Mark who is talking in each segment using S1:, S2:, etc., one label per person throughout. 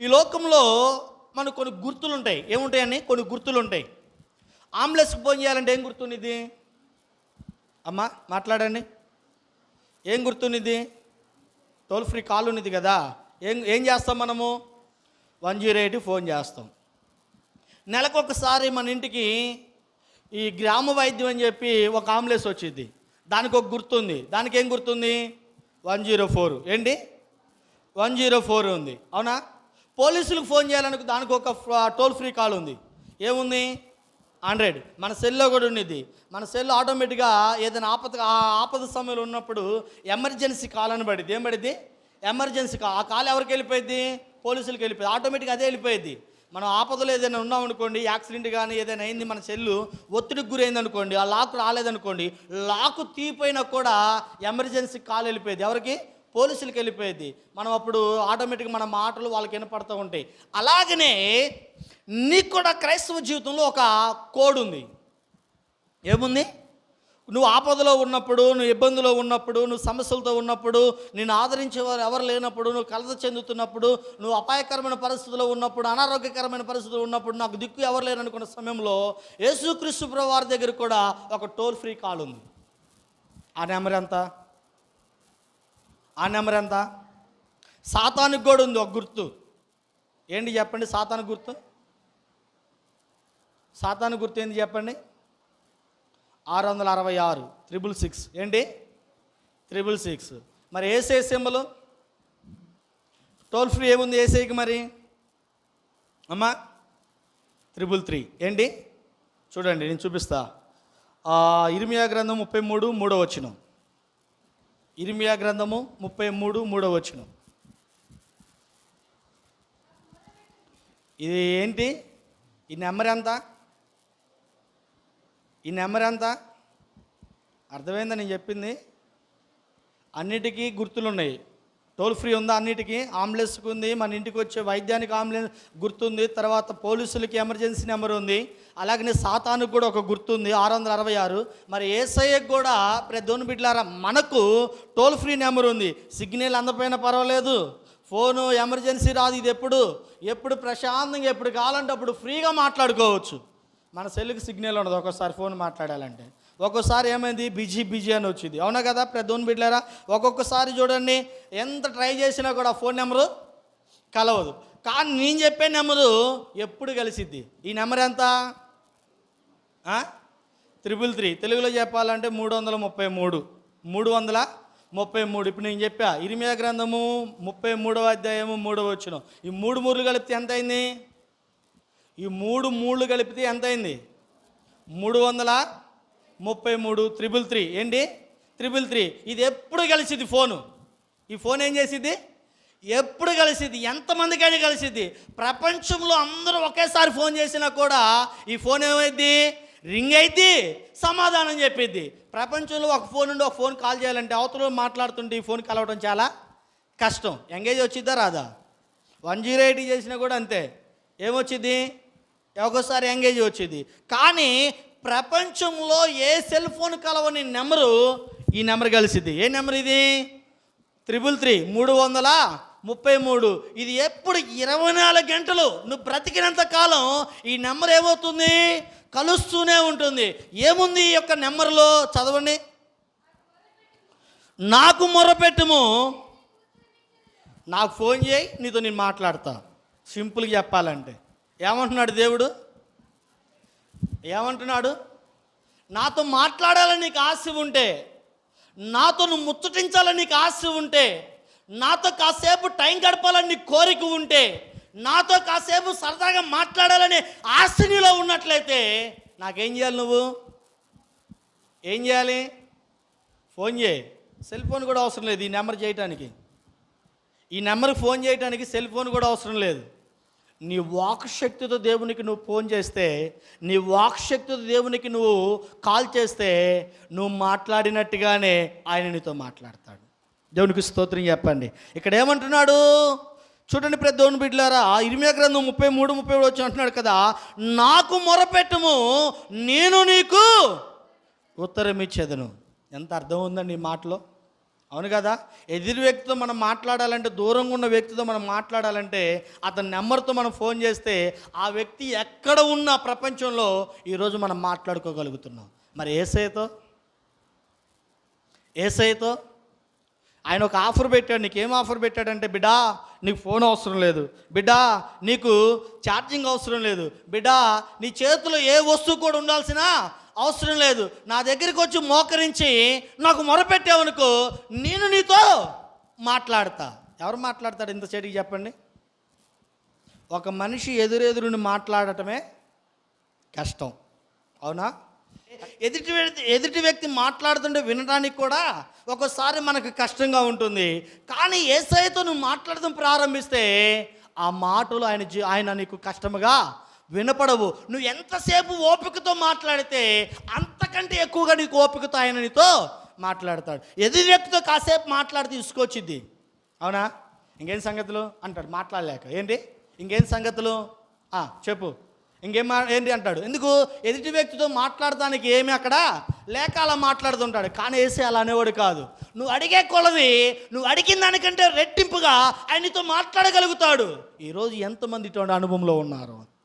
S1: ఈ లోకంలో మనకు కొన్ని గుర్తులు ఉంటాయి ఏముంటాయని కొన్ని గుర్తులు ఉంటాయి ఆంబులెన్స్కి ఫోన్ చేయాలంటే ఏం గుర్తునిది అమ్మా మాట్లాడండి. ఏం గుర్తునిది టోల్ ఫ్రీ కాల్ ఉన్నది కదా. ఏం ఏం చేస్తాం మనము? వన్ జీరో ఎయిట్ ఫోన్ చేస్తాం. నెలకొకసారి మన ఇంటికి ఈ గ్రామ వైద్యం అని చెప్పి ఒక ఆంబులెన్స్ వచ్చింది. దానికి ఒక గుర్తుంది. దానికి ఏం గుర్తుంది? One zero four. ఏంటి? వన్ జీరో ఫోర్ ఉంది. అవునా? పోలీసులకు ఫోన్ చేయాలనుకు దానికి ఒక టోల్ ఫ్రీ కాల్ ఉంది. ఏముంది? హండ్రెడ్. మన సెల్లో కూడా ఉన్నది మన సెల్ ఆటోమేటిక్గా ఏదైనా ఆపద ఆపద సమయంలో ఉన్నప్పుడు ఎమర్జెన్సీ కాల్ అని పడింది ఏం పడింది ఎమర్జెన్సీ కాల్. ఆ కాల్ ఎవరికి వెళ్ళిపోయింది పోలీసులకు వెళ్ళిపోయింది ఆటోమేటిక్గా అదే వెళ్ళిపోయింది మనం ఆపదలో ఏదైనా ఉన్నాం అనుకోండి యాక్సిడెంట్ కానీ ఏదైనా అయింది మన సెల్లు ఒత్తిడికి గురైంది అనుకోండి ఆ లాక్ రాలేదనుకోండి లాక్ తీపోయినా కూడా ఎమర్జెన్సీ కాల్ వెళ్ళిపోయేది. ఎవరికి? పోలీసులకు వెళ్ళిపోయేది. మనం అప్పుడు ఆటోమేటిక్గా మన మాటలు వాళ్ళకి వినపడుతూ ఉంటాయి. అలాగనే నీకు కూడా క్రైస్తవ జీవితంలో ఒక కోడ్ ఉంది. ఏముంది? నువ్వు ఆపదలో ఉన్నప్పుడు నువ్వు ఇబ్బందిలో ఉన్నప్పుడు నువ్వు సమస్యలతో ఉన్నప్పుడు నేను ఆదరించే వారు ఎవరు లేనప్పుడు నువ్వు కలత చెందుతున్నప్పుడు నువ్వు అపాయకరమైన పరిస్థితుల్లో ఉన్నప్పుడు అనారోగ్యకరమైన పరిస్థితులు ఉన్నప్పుడు నాకు దిక్కు ఎవరు లేరనుకున్న సమయంలో యేసుక్రీస్తు ప్రభు వారి దగ్గర కూడా ఒక టోల్ ఫ్రీ కాల్ ఉంది. ఆ నెంబర్ ఎంత? ఆ నెంబర్ ఎంత? సాతానికి కూడా ఉంది ఒక గుర్తు. ఏంటి చెప్పండి సాతాను గుర్తు? సాతాను గుర్తు ఏంటి చెప్పండి? ఆరు వందల అరవై ఆరు త్రిబుల్ సిక్స్. ఏంటి? Triple six. మరి ఏసే సింబలు? టోల్ ఫ్రీ ఏముంది ఏసైకి మరి? అమ్మా త్రిబుల్ త్రీ. ఏంటి? చూడండి నేను చూపిస్తా. ఆ, గ్రంథం ముప్పై మూడు మూడో వచ్చినాం ఇరిమియా గ్రంథము ముప్పై మూడు మూడో వచ్చిన ఇది ఏంటి? ఈ నెంబర్ ఎంత? ఈ నెంబర్ ఎంత? అర్థమైందా నేను చెప్పింది. అన్నిటికీ గుర్తులు ఉన్నాయి టోల్ ఫ్రీ ఉందా అన్నిటికీ? అంబులెన్స్కి ఉంది మన ఇంటికి వచ్చే వైద్యానికి అంబులెన్స్ గుర్తుంది తర్వాత పోలీసులకి ఎమర్జెన్సీ నెంబర్ ఉంది అలాగనే సాతానికి కూడా ఒక గుర్తుంది ఆరు వందల అరవై ఆరు. మరి ఏసఐకి కూడా ప్రతి బిడ్లారా మనకు టోల్ ఫ్రీ నెంబర్ ఉంది. సిగ్నల్ అందపోయినా పర్వాలేదు. ఫోను ఎమర్జెన్సీ రాదు ఇది ఎప్పుడు? ఎప్పుడు ప్రశాంతంగా ఎప్పుడు కావాలంటే అప్పుడు ఫ్రీగా మాట్లాడుకోవచ్చు. మన సెల్కి సిగ్నల్ ఉండదు. ఒక్కోసారి ఫోన్ మాట్లాడాలంటే. ఒక్కోసారి ఏమైంది? బిజీ బిజీ అని వచ్చింది. అవునా కదా ప్రదోన్ బిడ్డారా ఒక్కొక్కసారి చూడండి ఎంత ట్రై చేసినా కూడా ఫోన్ నెంబరు కలవదు. కానీ నేను చెప్పే నెంబరు ఎప్పుడు కలిసిద్ది? ఈ నెంబర్ ఎంత? Triple three. తెలుగులో చెప్పాలంటే మూడు వందల ముప్పై మూడు. మూడు వందల ముప్పై మూడు. ఇప్పుడు నేను చెప్పా ఇరిమియా గ్రంథము ముప్పై మూడవ అధ్యాయము మూడవ వచ్చిన ఈ మూడు మూడు కలిపితే ఎంత అయింది? ఈ మూడు మూడు కలిపితే ఎంత అయింది మూడు వందల ముప్పై మూడు త్రిబుల్ త్రీ. ఏంటి? Triple three. ఇది ఎప్పుడు కలిసిద్ది ఫోను? ఈ ఫోన్ ఏం చేసిద్ది? ఎప్పుడు కలిసిద్ది? ఎంతమందికైనా కలిసిద్ది. ప్రపంచంలో అందరూ ఒకేసారి ఫోన్ చేసినా కూడా ఈ ఫోన్ ఏమైద్ది? రింగ్ అయితే సమాధానం చెప్పిద్ది. ప్రపంచంలో ఒక ఫోన్ నుండి ఒక ఫోన్ కాల్ చేయాలంటే అవతల మాట్లాడుతుంటే ఈ ఫోన్ కలవడం చాలా కష్టం. ఎంగేజ్ వచ్చిద్దా రాదా? వన్ జీరో ఎయిట్ చేసినా కూడా అంతే. ఏమొచ్చింది ఒక్కోసారి ఎంగేజ్ వచ్చేది. కానీ ప్రపంచంలో ఏ సెల్ ఫోన్ కలవని నెంబరు ఈ నెంబర్ కలిసింది ఏ నెంబర్ ఇది? త్రిబుల్ త్రీ మూడు వందల ముప్పై మూడు. ఇది ఎప్పుడు ఇరవై నాలుగు గంటలు నువ్వు బ్రతికినంత కాలం ఈ నెంబర్ ఏమవుతుంది? కలుస్తూనే ఉంటుంది. ఏముంది ఈ యొక్క నెంబర్లో? చదవండి. నాకు మొరపెట్టుము. నాకు ఫోన్ చేయి నీతో నేను మాట్లాడతా. సింపుల్గా చెప్పాలంటే. ఏమంటున్నాడు దేవుడు? ఏమంటున్నాడు? నాతో మాట్లాడాలని నీకు ఆశ ఉంటే నాతో నువ్వు ముచ్చటించాలని నీకు ఆశ ఉంటే నాతో కాసేపు టైం గడపాలని నీకు కోరిక ఉంటే నాతో కాసేపు సరదాగా మాట్లాడాలని ఆశ నీలో ఉన్నట్లయితే నాకేం చేయాలి నువ్వు? ఏం చేయాలి? ఫోన్ చేయి. సెల్ ఫోన్ కూడా అవసరం లేదు ఈ నెంబర్ చేయటానికి. ఈ నెంబర్కి ఫోన్ చేయడానికి సెల్ ఫోన్ కూడా అవసరం లేదు. నీ వాక్ శక్తితో దేవునికి నువ్వు ఫోన్ చేస్తే నీ వాక్ శక్తితో దేవునికి నువ్వు కాల్ చేస్తే నువ్వు మాట్లాడినట్టుగానే ఆయన నీతో మాట్లాడతాడు. దేవునికి స్తోత్రం చెప్పండి. ఇక్కడ ఏమంటున్నాడు? చూడండి ప్రతి దేవుని బిడ్డలారా ఇరిమియా గ్రంథం ముప్పై మూడు ముప్పై ఏడు వచ్చి అంటున్నాడు కదా నాకు మొరపెట్టము నేను నీకు ఉత్తరం ఇచ్చేదను ఎంత అర్థం ఉందండి ఈ మాటలో? అవును కదా? ఎదురు వ్యక్తితో మనం మాట్లాడాలంటే దూరంగా ఉన్న వ్యక్తితో మనం మాట్లాడాలంటే అతని నెంబర్తో మనం ఫోన్ చేస్తే ఆ వ్యక్తి ఎక్కడ ఉన్న ప్రపంచంలో ఈరోజు మనం మాట్లాడుకోగలుగుతున్నాం. మరి ఏసైతో? ఏసైతో? ఆయన ఒక ఆఫర్ పెట్టాడు. నీకు ఏం ఆఫర్ పెట్టాడంటే బిడ్డా నీకు ఫోన్ అవసరం లేదు. బిడ్డా నీకు ఛార్జింగ్ అవసరం లేదు. బిడ్డా నీ చేతిలో ఏ వస్తువు కూడా ఉండాల్సిన అవసరం లేదు. నా దగ్గరికి వచ్చి మోకరించి నాకు మొరపెట్టావనుకో నేను నీతో మాట్లాడతా. ఎవరు మాట్లాడతాడు ఇంత చెడికి చెప్పండి? ఒక మనిషి ఎదురెదురుని మాట్లాడటమే కష్టం. అవునా? ఎదుటి వ్యక్తి ఎదుటి వ్యక్తి మాట్లాడుతుంటే వినడానికి కూడా ఒక్కోసారి మనకు కష్టంగా ఉంటుంది. కానీ ఏసైతో నువ్వు మాట్లాడడం ప్రారంభిస్తే ఆ మాటలు ఆయన ఆయన నీకు కష్టముగా వినపడవు. నువ్వు ఎంతసేపు ఓపికతో మాట్లాడితే అంతకంటే ఎక్కువగా నీకు ఓపికతో ఆయన నీతో మాట్లాడతాడు. ఎదురు వ్యక్తితో కాసేపు మాట్లాడితే తీసుకొచ్చిద్ది. అవునా? ఇంకేం సంగతులు? అంటాడు. మాట్లాడలేక. ఏంటి? ఇంకేం సంగతులు? ఆ, చెప్పు. ఇంకేం మా ఏంటి అంటాడు. ఎందుకు? ఎదుటి వ్యక్తితో మాట్లాడటానికి ఏమి అక్కడ? లేక అలా మాట్లాడుతుంటాడు. కానీ వేసి అలా అనేవాడు కాదు. నువ్వు అడిగే కొలది నువ్వు అడిగిన దానికంటే రెట్టింపుగా ఆయనతో మాట్లాడగలుగుతాడు. ఈరోజు ఎంతమంది ఇటువంటి అనుభవంలో ఉన్నారు?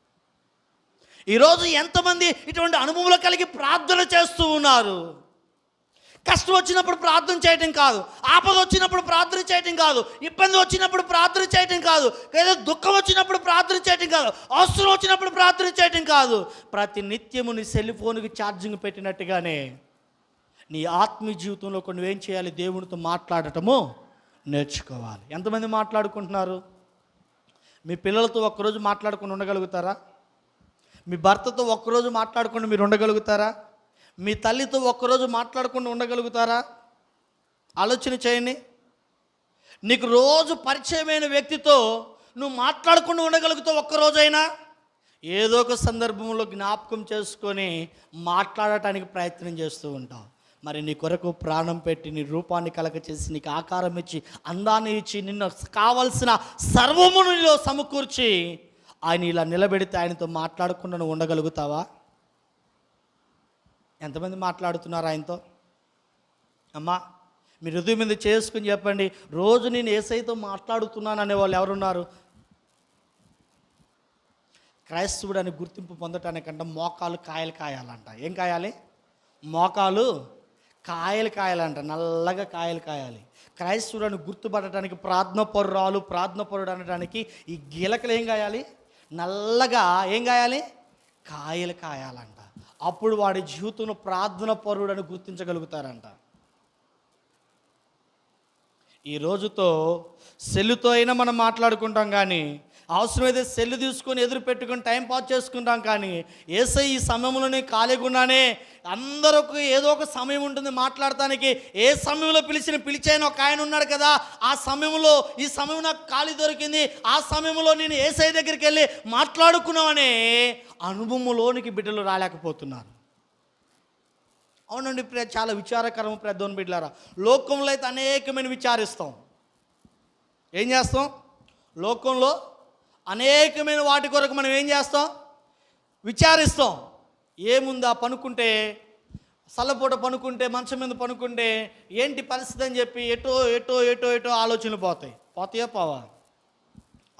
S1: ఈరోజు ఎంతమంది ఇటువంటి అనుభవంలో కలిగి ప్రార్థన చేస్తూ ఉన్నారు? కష్టం వచ్చినప్పుడు ప్రార్థన చేయటం కాదు. ఆపద వచ్చినప్పుడు ప్రార్థన చేయటం కాదు. ఇబ్బంది వచ్చినప్పుడు ప్రార్థన చేయటం కాదు. లేదా దుఃఖం వచ్చినప్పుడు ప్రార్థన చేయటం కాదు. అవసరం వచ్చినప్పుడు ప్రార్థన చేయటం కాదు. ప్రతి నిత్యము నీ సెల్ ఫోన్కి ఛార్జింగ్ పెట్టినట్టుగానే నీ ఆత్మీయ జీవితంలో కొన్ని ఏం చేయాలి? దేవునితో మాట్లాడటము నేర్చుకోవాలి. ఎంతమంది మాట్లాడుకుంటున్నారు? మీ పిల్లలతో ఒక్కరోజు మాట్లాడుకుని ఉండగలుగుతారా? మీ భర్తతో ఒక్కరోజు మాట్లాడుకుని మీరు ఉండగలుగుతారా? మీ తల్లితో ఒక్కరోజు మాట్లాడకుండా ఉండగలుగుతారా? ఆలోచన చేయండి. నీకు రోజు పరిచయమైన వ్యక్తితో నువ్వు మాట్లాడకుండా ఉండగలుగుతావు ఒక్కరోజైనా? ఏదో ఒక సందర్భంలో జ్ఞాపకం చేసుకొని మాట్లాడటానికి ప్రయత్నం చేస్తూ ఉంటావు. మరి నీ కొరకు ప్రాణం పెట్టి నీ రూపాన్ని కలగ చేసి నీకు ఆకారం ఇచ్చి అందాన్ని ఇచ్చి నిన్ను కావలసిన సర్వమును సమకూర్చి ఆయన ఇలా నిలబెడితే ఆయనతో మాట్లాడకుండా నువ్వు ఉండగలుగుతావా? ఎంతమంది మాట్లాడుతున్నారు ఆయనతో? అమ్మా మీరు హృదయం మీద చేసుకుని చెప్పండి. రోజు నేను ఏసైతో మాట్లాడుతున్నాను అనే వాళ్ళు ఎవరున్నారు? క్రైస్తవుడు అని గుర్తింపు పొందటానికంటే మోకాలు కాయలు కాయాలంట. ఏం కాయాలి? మోకాలు కాయలు కాయాలంట. నల్లగా కాయలు కాయాలి. క్రైస్తవుడు అని గుర్తుపడటానికి ప్రార్థన పొర్రాలు ప్రార్థన పొరుడు అనడానికి ఈ గీలకలు ఏం కాయాలి? నల్లగా ఏం కాయాలి? కాయలు కాయాలంట. అప్పుడు వాడి జీవితంలో ప్రార్థన పరుడని గుర్తించగలుగుతారంట. ఈ రోజుతో సెల్లుతో అయినా మనం మాట్లాడుకుంటాం కానీ అవసరమైతే సెల్లు తీసుకొని ఎదురు పెట్టుకొని టైం పాస్ చేసుకుంటాం కానీ ఏసై ఈ సమయంలోనే కాలేకుండానే అందరికి ఏదో ఒక సమయం ఉంటుంది మాట్లాడటానికి. ఏ సమయంలో పిలిచిన పిలిచాయని ఒక ఆయన ఉన్నాడు కదా. ఆ సమయంలో ఈ సమయం నాకు ఖాళీ దొరికింది. ఆ సమయంలో నేను ఏసై దగ్గరికి వెళ్ళి మాట్లాడుకున్నామనే అనుభవంలోనికి బిడ్డలు రాలేకపోతున్నారు. అవునండి ప్రియ చాలా విచారకరం ప్రద్దోని బిడ్డలారా. లోకంలో అయితే అనేకమైన విచారిస్తాం. ఏం చేస్తాం? లోకంలో అనేకమైన వాటి కొరకు మనం ఏం చేస్తాం? విచారిస్తాం. ఏముందా పనుకుంటే? సల్లపూట పనుకుంటే? మంచం మీద పనుకుంటే? ఏంటి పరిస్థితి అని చెప్పి ఎటో ఎటో ఎటో ఎటో ఆలోచనలు పోతాయి. పోతాయో పోవా?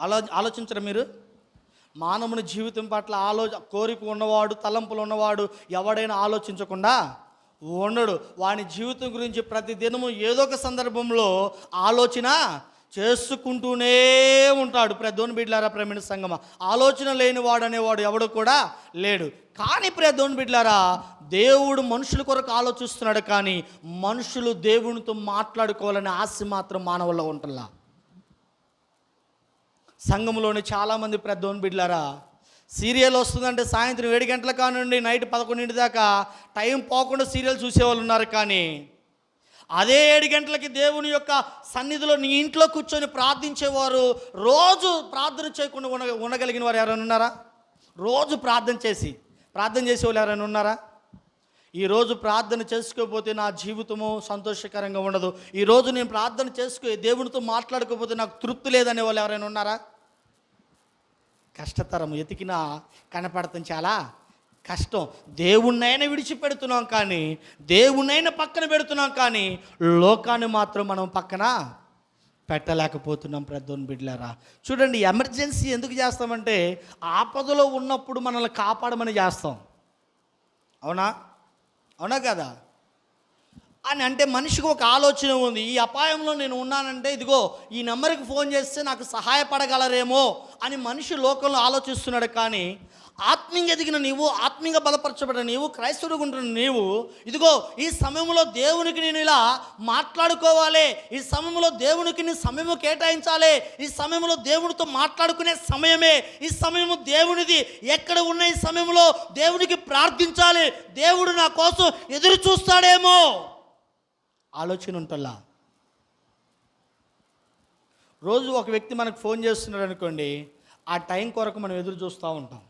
S1: ఆలో ఆలోచించరా మీరు? మానవుని జీవితం పట్ల ఆలో కోరిక ఉన్నవాడు తలంపులు ఉన్నవాడు ఎవడైనా ఆలోచించకుండా ఉండడు. వాని జీవితం గురించి ప్రతి దినము ఏదో ఒక సందర్భంలో ఆలోచన చేసుకుంటూనే ఉంటాడు. ప్రదోని బిడ్లారా ప్రమిణ సంగమ. ఆలోచన లేనివాడు అనేవాడు ఎవడు కూడా లేడు. కానీ ప్రదోని బిడ్లారా దేవుడు మనుషుల కొరకు ఆలోచిస్తున్నాడు కానీ మనుషులు దేవునితో మాట్లాడుకోవాలనే ఆశ మాత్రం మానవుల్లో ఉంటుందా? సంఘంలోని చాలామంది పెద్దోని బిడ్లారా సీరియల్ వస్తుందంటే సాయంత్రం ఏడు గంటల కానుండి నైట్ పదకొండింటి దాకా టైం పోకుండా సీరియల్ చూసేవాళ్ళు ఉన్నారు కానీ అదే ఏడు గంటలకి దేవుని యొక్క సన్నిధిలో నీ ఇంట్లో కూర్చొని ప్రార్థించేవారు రోజు ప్రార్థన చేయకుండా ఉండ ఉండగలిగిన వారు ఎవరైనా ఉన్నారా? రోజు ప్రార్థన చేసి ప్రార్థన చేసేవాళ్ళు ఎవరైనా ఉన్నారా? ఈరోజు ప్రార్థన చేసుకోకపోతే నా జీవితము సంతోషకరంగా ఉండదు. ఈరోజు నేను ప్రార్థన చేసుకో దేవునితో మాట్లాడకపోతే నాకు తృప్తి లేదనే వాళ్ళు ఎవరైనా ఉన్నారా? కష్టతరం ఎతికినా కనపడటం చాలా. కష్టం. దేవుణ్ణైనా విడిచిపెడుతున్నాం కానీ దేవుణ్ణైనా పక్కన పెడుతున్నాం కానీ లోకాన్ని మాత్రం మనం పక్కన పెట్టలేకపోతున్నాం ప్రద్దోన్ బిడ్లారా. చూడండి ఎమర్జెన్సీ ఎందుకు చేస్తామంటే ఆపదలో ఉన్నప్పుడు మనల్ని కాపాడమని చేస్తాం. అవునా? అవునా కదా? అని అంటే మనిషికి ఒక ఆలోచన ఉంది. ఈ అపాయంలో నేను ఉన్నానంటే ఇదిగో ఈ నెంబర్కి ఫోన్ చేస్తే నాకు సహాయపడగలరేమో అని మనిషి లోకంలో ఆలోచిస్తున్నాడు కానీ ఆత్మీయ ఎదిగిన నీవు ఆత్మీయ బలపరచబడిన నీవు క్రైస్తవుడు ఉంటున్న నీవు ఇదిగో ఈ సమయంలో దేవునికి నేను ఇలా మాట్లాడుకోవాలి. ఈ సమయంలో దేవునికి నీ సమయము కేటాయించాలి. ఈ సమయంలో దేవునితో మాట్లాడుకునే సమయమే. ఈ సమయము దేవునిది. ఎక్కడ ఉన్న ఈ సమయంలో దేవునికి ప్రార్థించాలి. దేవుడు నా కోసం ఎదురు చూస్తాడేమో. ఆలోచన ఉంటల్లా రోజు ఒక వ్యక్తి మనకు ఫోన్ చేస్తున్నాడు అనుకోండి ఆ టైం కొరకు మనం ఎదురు చూస్తూ ఉంటాం.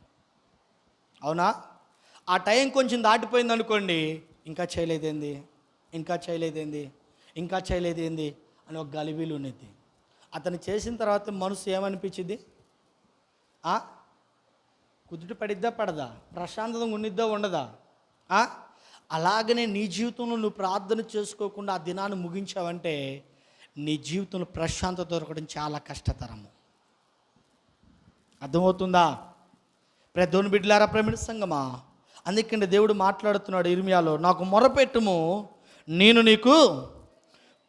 S1: అవునా? ఆ టైం కొంచెం దాటిపోయింది అనుకోండి ఇంకా చేయలేదేంది? ఇంకా చేయలేదేంది? ఇంకా చేయలేదేంది? అని ఒక గలిబీలు ఉన్నది అతను చేసిన తర్వాత మనసు ఏమనిపించింది కుదుటి కుదుట పడిద్దా పడదా? ప్రశాంతంగా ఉండిద్దా ఉండదా? అలాగనే నీ జీవితంలో నువ్వు ప్రార్థన చేసుకోకుండా ఆ దినాన్ని ముగించావంటే నీ జీవితంలో ప్రశాంతత దొరకడం చాలా కష్టతరము. అర్థమవుతుందా? ప్రదోని బిడ్డలారా ప్రమిణ సంగమా? అందుకంటే దేవుడు మాట్లాడుతున్నాడు ఇర్మియాలో నాకు మొరపెట్టుము నేను నీకు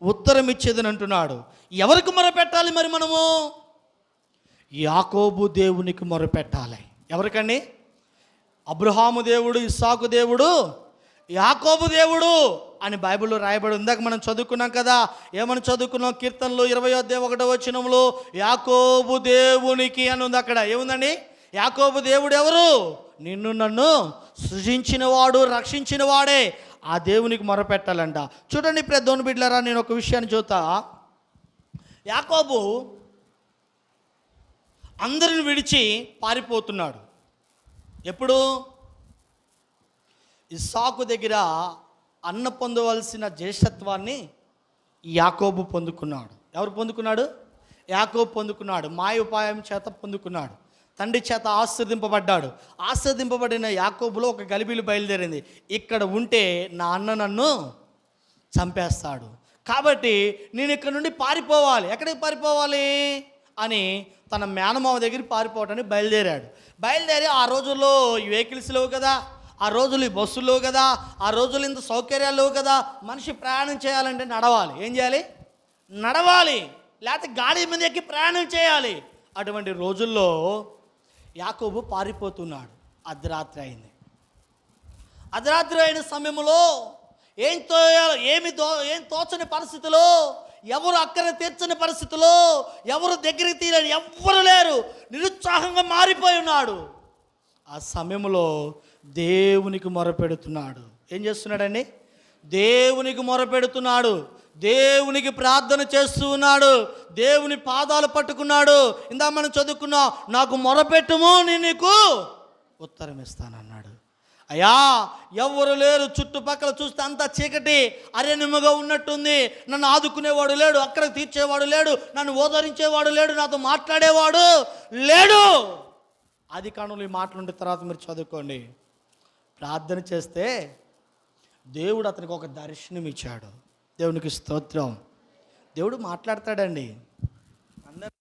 S1: ఉత్తరం ఇచ్చేదని అంటున్నాడు. ఎవరికి మొరపెట్టాలి మరి మనము? యాకోబు దేవునికి మొరపెట్టాలి. ఎవరికండి? అబ్రహాము దేవుడు ఇస్సాకు దేవుడు యాకోబు దేవుడు అని బైబిల్లో రాయబడి ఉందాక మనం చదువుకున్నాం కదా ఏమని చదువుకున్నాం? కీర్తనలో ఇరవై దేవ ఒకటో వచనంలో యాకోబు దేవునికి అని ఉంది అక్కడ. ఏముందండి? యాకోబు దేవుడు ఎవరు నిన్ను నన్ను సృజించినవాడు రక్షించినవాడే. రక్షించిన వాడే ఆ దేవునికి మొరపెట్టాలంట. చూడండి పెద్దోని బిడ్డలారా నేను ఒక విషయాన్ని చూతా యాకోబు అందరిని విడిచి పారిపోతున్నాడు. ఎప్పుడు? ఇసాకు దగ్గర అన్న పొందవలసిన జ్యేష్ఠత్వాన్ని యాకోబు పొందుకున్నాడు. ఎవరు పొందుకున్నాడు? యాకోబు పొందుకున్నాడు. మాయ ఉపాయం చేత పొందుకున్నాడు. తండ్రి చేత ఆశీర్దింపబడ్డాడు. ఆశీర్దింపబడిన యాకోబులో ఒక గలిబిలు బయలుదేరింది. ఇక్కడ ఉంటే నా అన్న నన్ను చంపేస్తాడు. కాబట్టి నేను ఇక్కడ నుండి పారిపోవాలి. ఎక్కడికి పారిపోవాలి? అని తన మేనమామ దగ్గరికి పారిపోవటానికి బయలుదేరాడు. బయలుదేరి ఆ రోజుల్లో ఈ వెహికల్స్ లేవు కదా ఆ రోజులు ఈ బస్సులు లేవు కదా ఆ రోజులు ఇంత సౌకర్యాలు లేవు కదా మనిషి ప్రయాణం చేయాలంటే నడవాలి. ఏం చేయాలి? నడవాలి. లేకపోతే గాడి మీద ఎక్కి ప్రయాణం చేయాలి. అటువంటి రోజుల్లో యాకోబు పారిపోతున్నాడు. అర్ధరాత్రి అయింది. అర్ధరాత్రి అయిన సమయంలో ఏం తోయాలో ఏమి తో ఏం తోచని పరిస్థితిలో ఎవరు అక్కర తీర్చని పరిస్థితిలో ఎవరు దగ్గరికి తీరని ఎవ్వరు లేరు. నిరుత్సాహంగా మారిపోయి ఉన్నాడు. ఆ సమయంలో దేవునికి మొరపెడుతున్నాడు. ఏం చేస్తున్నాడండి? దేవునికి మొరపెడుతున్నాడు. దేవునికి ప్రార్థన చేస్తూ ఉన్నాడు. దేవుని పాదాలు పట్టుకున్నాడు. ఇందా మనం చదువుకున్నాం నాకు మొరపెట్టుము నేను నీకు ఉత్తరం ఇస్తానన్నాడు. అయ్యా ఎవరు లేరు చుట్టుపక్కల చూస్తే అంతా చీకటి అరణ్యముగా ఉన్నట్టుంది. నన్ను ఆదుకునేవాడు లేడు అక్కడ తీర్చేవాడు లేడు నన్ను ఓదరించేవాడు లేడు నాతో మాట్లాడేవాడు లేడు. అది కానులు ఈ మాటలుంటే తర్వాత మీరు చదువుకోండి. ప్రార్థన చేస్తే దేవుడు అతనికి ఒక దర్శనం ఇచ్చాడు దేవునికి స్తోత్రం. దేవుడు మాట్లాడతాడండి. అందరూ